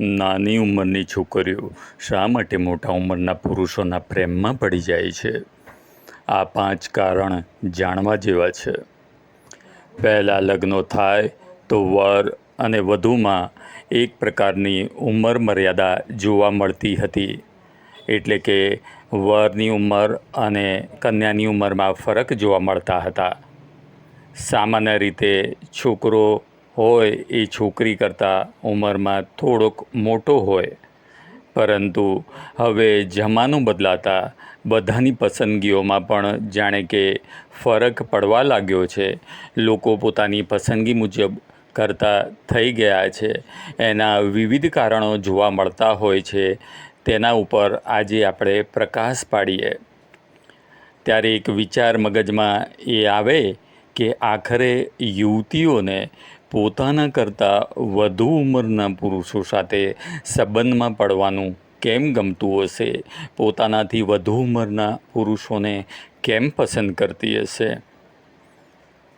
નાની ઉંમરની છોકરીઓ શા માટે મોટા ઉંમરના પુરુષોના પ્રેમમાં પડી જાય છે? આ પાંચ કારણ જાણવા જેવા છે. પહેલાં લગ્નો થાય તો વર અને વધુમાં એક પ્રકારની ઉંમર મર્યાદા જોવા મળતી હતી. એટલે કે વરની ઉંમર અને કન્યાની ઉંમરમાં ફરક જોવા મળતા હતા. સામાન્ય રીતે છોકરો હોય એ છોકરી કરતાં ઉંમરમાં થોડોક મોટો હોય. પરંતુ હવે જમાનો બદલાતા બધાની પસંદગીઓમાં પણ જાણે કે ફરક પડવા લાગ્યો છે. લોકો પોતાની પસંદગી મુજબ કરતા થઈ ગયા છે. એના વિવિધ કારણો જોવા મળતા હોય છે. તેના ઉપર આજે આપણે પ્રકાશ પાડીએ. ત્યારે એક વિચાર મગજમાં એ આવે કે આખરે યુવતીઓને પોતાના કરતાં વધુ ઉંમરના પુરુષો સાથે સંબંધમાં પડવાનું કેમ ગમતું હશે? પોતાનાથી વધુ ઉંમરના પુરુષોને કેમ પસંદ કરતી હશે?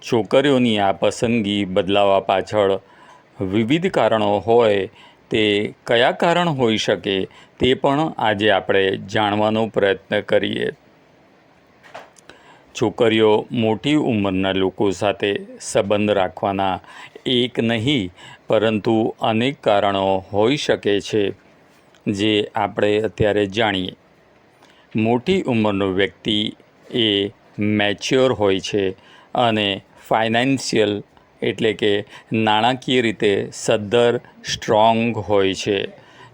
છોકરીઓની આ પસંદગી બદલાવા પાછળ વિવિધ કારણો હોય, તે કયા કારણ હોઈ શકે તે પણ આજે આપણે જાણવાનો પ્રયત્ન કરીએ. છોકરીઓ મોટી ઉંમરના લોકો સાથે સંબંધ રાખવાના એક નહીં, પરંતુ અનેક કારણો હોઈ શકે છે, જે આપણે અત્યારે જાણીએ. મોટી ઉંમરનો વ્યક્તિ એ મેચ્યોર હોય છે અને ફાઇનાન્શિયલ એટલે કે નાણાકીય રીતે સદ્ધર, સ્ટ્રોંગ હોય છે.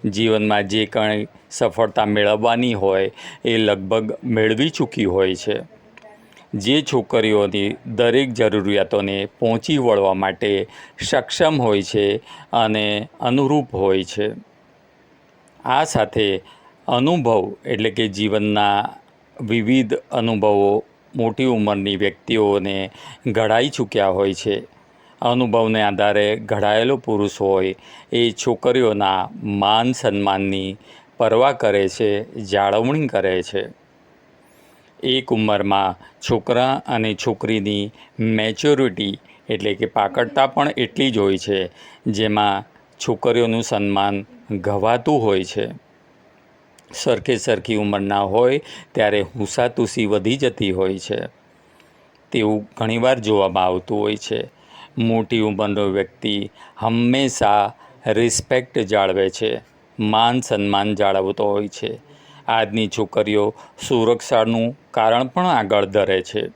જીવનમાં જે કંઈ સફળતા મેળવવાની હોય એ લગભગ મેળવી ચૂકી હોય છે. જે છોકરીઓની દરેક જરૂરિયાતોને પહોંચી વળવા માટે સક્ષમ હોય છે અને અનુરૂપ હોય છે. આ સાથે અનુભવ એટલે કે જીવનના વિવિધ અનુભવો મોટી ઉંમરની વ્યક્તિઓને ઘડાઈ ચૂક્યા હોય છે. અનુભવને આધારે ઘડાયેલો પુરુષ હોય એ છોકરીઓના માન સન્માનની પરવા કરે છે, જાળવણી કરે છે. એક ઉંમરમાં છોકરા અને છોકરીની મેચ્યોરિટી એટલે કે પાકડતા પણ એટલી જ હોય છે, જેમાં છોકરીઓનું સન્માન ઘવાતું હોય છે. સરખે સરખી ઉંમરના હોય ત્યારે હુંસાતુસી વધી જતી હોય છે. તેવું ઘણીવાર જોવામાં આવતું હોય છે. મોટી ઉંમરનો વ્યક્તિ હંમેશા રિસ્પેક્ટ જાળવે છે, માન સન્માન જાળવતો હોય છે. આજની છોકરીઓ સુરક્ષાનું કારણ પણ આગળ ધરે છે.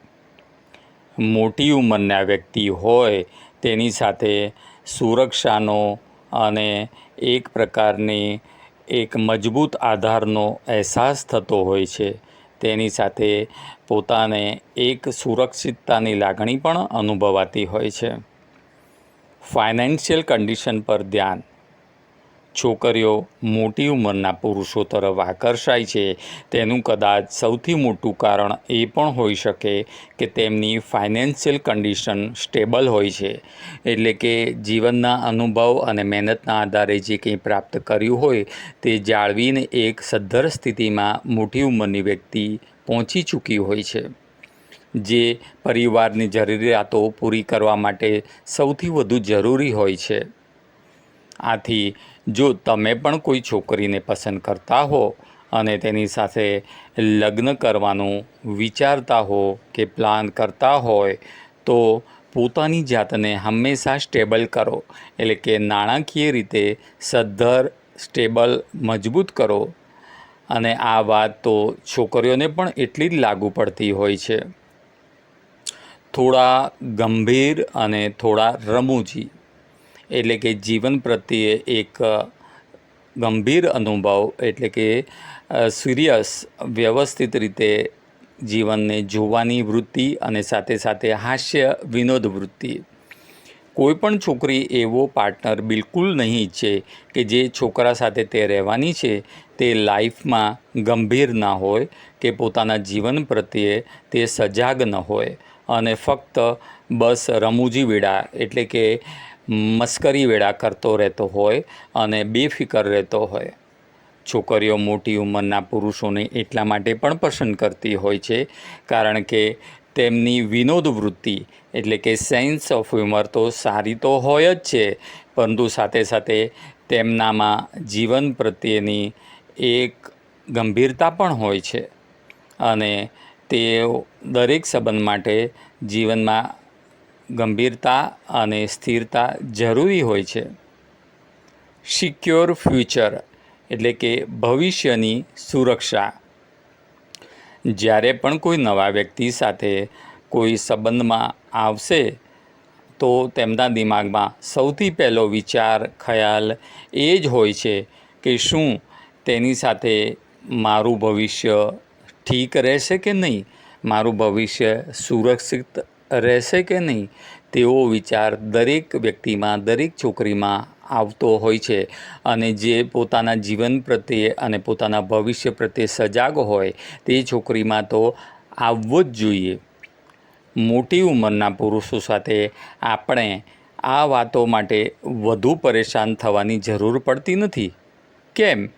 મોટી ઉંમરના વ્યક્તિ હોય તેની સાથે સુરક્ષાનો અને એક પ્રકારની એક મજબૂત આધારનો અહેસાસ થતો હોય છે. તેની સાથે પોતાને એક સુરક્ષિતતાની લાગણી પણ અનુભવાતી હોય છે. ફાઇનાન્શિયલ કન્ડિશન પર ધ્યાન. છોકરીઓ મોટી ઉંમરના પુરુષો તરફ આકર્ષાય છે. તેનું કદાચ સૌથી મોટું કારણ એ પણ હોઈ શકે કે તેમની ફાઇનાન્શિયલ કન્ડિશન સ્ટેબલ હોય છે. એટલે કે જીવનના અનુભવ અને મહેનતના આધારે જે કંઈ પ્રાપ્ત કર્યું હોય તે જાળવીને એક સદ્ધર સ્થિતિમાં મોટી ઉંમરની વ્યક્તિ પહોંચી ચૂકી હોય છે. જે પરિવારની જરૂરિયાતો પૂરી કરવા માટે સૌથી વધુ જરૂરી હોય છે. આથી જો તમે પણ કોઈ છોકરીને પસંદ કરતા હો અને તેની સાથે લગ્ન કરવાનું વિચારતા હો કે પ્લાન કરતા હોય, તો પોતાની જાતને હંમેશા સ્ટેબલ કરો. એટલે કે નાણાકીય રીતે સદ્ધર સ્ટેબલ મજબૂત કરો. અને આ વાત તો છોકરીઓને પણ એટલી જ લાગુ પડતી હોય છે. થોડા ગંભીર અને થોડા રમૂજી. એટલે કે જીવન પ્રત્યે એક ગંભીર અનુભવ એટલે કે સિરિયસ વ્યવસ્થિત રીતે જીવનને જોવાની વૃત્તિ અને સાથે સાથે હાસ્ય વિનોદ વૃત્તિ. કોઈ પણ છોકરી એવો પાર્ટનર બિલકુલ નહીં ઈચ્છે કે જે છોકરા સાથે તે રહેવાની છે, તે લાઈફમાં ગંભીર ના હોય કે પોતાના જીવન પ્રત્યે તે સજાગ ન હોય. અને ફક્ત બસ રમૂજી વેળા એટલે કે મસ્કરી વેળા કરતો રહેતો હોય અને બેફિકર રહેતો હોય. છોકરીઓ મોટી ઉંમરના પુરુષોને એટલા માટે પણ પસંદ કરતી હોય છે, કારણ કે તેમની વિનોદ વૃત્તિ એટલે કે સેન્સ ઓફ હ્યુમર તો સારી તો હોય જ છે, પરંતુ સાથે સાથે તેમનામાં જીવન પ્રત્યેની એક ગંભીરતા પણ હોય છે. અને તેઓ દરેક સંબંધ માટે જીવનમાં ગંભીરતા અને સ્થિરતા જરૂરી હોય છે. સિક્યોર ફ્યુચર એટલે કે ભવિષ્યની સુરક્ષા. જ્યારે પણ કોઈ નવા વ્યક્તિ સાથે કોઈ સંબંધમાં આવશે, તો તેમના દિમાગમાં સૌથી પહેલો વિચાર, ખ્યાલ એ જ હોય છે કે શું તેની સાથે મારું ભવિષ્ય ઠીક રહેશે કે નહીં? મારું ભવિષ્ય સુરક્ષિત રહેશે કે નહીં? તેવો વિચાર દરેક વ્યક્તિમાં, દરેક છોકરીમાં આવતો હોય છે. અને જે પોતાના જીવન પ્રત્યે અને પોતાના ભવિષ્ય પ્રત્યે સજાગ હોય, તે છોકરીમાં તો આવવો જ જોઈએ. મોટી ઉંમરના પુરુષો સાથે આપણે આ વાતો માટે વધુ પરેશાન થવાની જરૂર પડતી નથી. કેમ?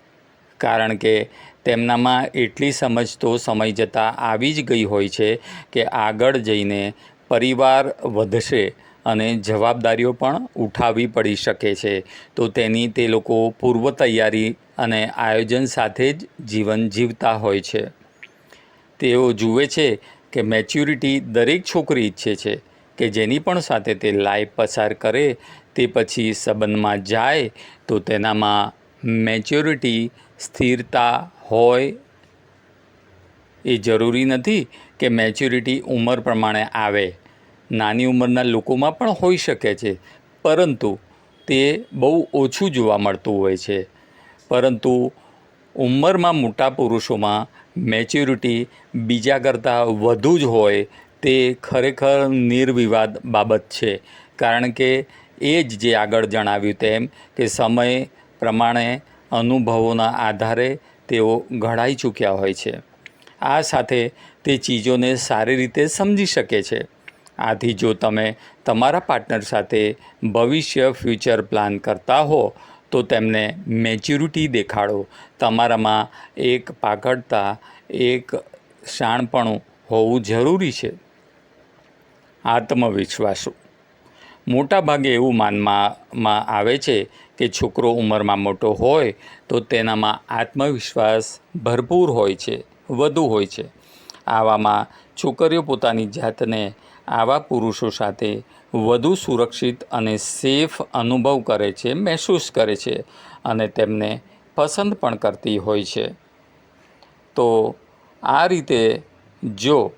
કારણ કે તેમનામાં એટલી સમજ તો સમય જતાં આવી જ ગઈ હોય છે કે આગળ જઈને પરિવાર વધશે અને જવાબદારીઓ પણ ઉઠાવવી પડી શકે છે. તો તેની તે લોકો પૂર્વ તૈયારી અને આયોજન સાથે જ જીવન જીવતા હોય છે. તેઓ જુએ છે કે મેચ્યુરિટી દરેક છોકરી ઈચ્છે છે કે જેની પણ સાથે તે લાઈફ પસાર કરે, તે પછી સંબંધમાં જાય, તો તેનામાં મેચ્યોરિટી, સ્થિરતા હોય. એ જરૂરી નથી કે મેચ્યોરિટી ઉંમર પ્રમાણે આવે. નાની ઉંમરના લોકોમાં પણ હોઈ શકે છે, પરંતુ તે બહુ ઓછું જોવા મળતું હોય છે. પરંતુ ઉંમરમાં મોટા પુરુષોમાં મેચ્યોરિટી બીજા કરતાં વધુ જ હોય તે ખરેખર નિર્વિવાદ બાબત છે. કારણ કે એ જ જે આગળ જણાવ્યું તેમ કે સમય પ્રમાણે અનુભવોના આધારે તેઓ ઘડાઈ ચૂક્યા હોય છે. આ સાથે તે ચીજોને સારી રીતે સમજી શકે છે. આથી જો તમે તમારા પાર્ટનર સાથે ભવિષ્ય ફ્યુચર પ્લાન કરતા હો, તો તેમને મેચ્યુરિટી દેખાડો. તમારામાં એક પાકડતા એક શાણપણું હોવું જરૂરી છે. આત્મવિશ્વાસો. મોટાભાગે એવું માનવામાં આવે છે કે છોકરો ઉંમરમાં મોટો હોય, તો તેનામાં આત્મવિશ્વાસ ભરપૂર હોય છે, વધુ હોય છે. આવામાં છોકરીઓ પોતાની જાતને આવા પુરુષો સાથે વધુ સુરક્ષિત અને સેફ અનુભવ કરે છે, મહેસૂસ કરે છે અને તેમને પસંદ પણ કરતી હોય છે. તો આ રીતે જો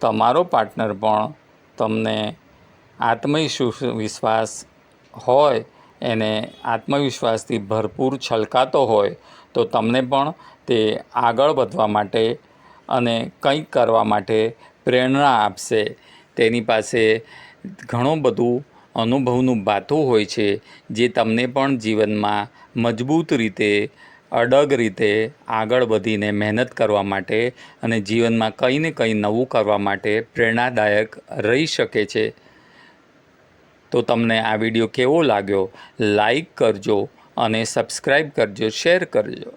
તમારો પાર્ટનર પણ તમને આત્મવિશ્વાસ હોય, એને આત્મવિશ્વાસથી ભરપૂર છલકાતો હોય, તો તમને પણ તે આગળ વધવા માટે અને કંઈક કરવા માટે પ્રેરણા આપશે. તેની પાસે ઘણું બધું અનુભવનું ભાથું હોય છે, જે તમને પણ જીવનમાં મજબૂત રીતે, અડગ રીતે આગળ વધીને મહેનત કરવા માટે અને જીવનમાં કંઈ ને કંઈ નવું કરવા માટે પ્રેરણાદાયક રહી શકે છે. તો તમને આ વીડિયો કેવો લાગ્યો? લાઈક કરજો અને સબસ્ક્રાઈબ કરજો, શેર કરજો.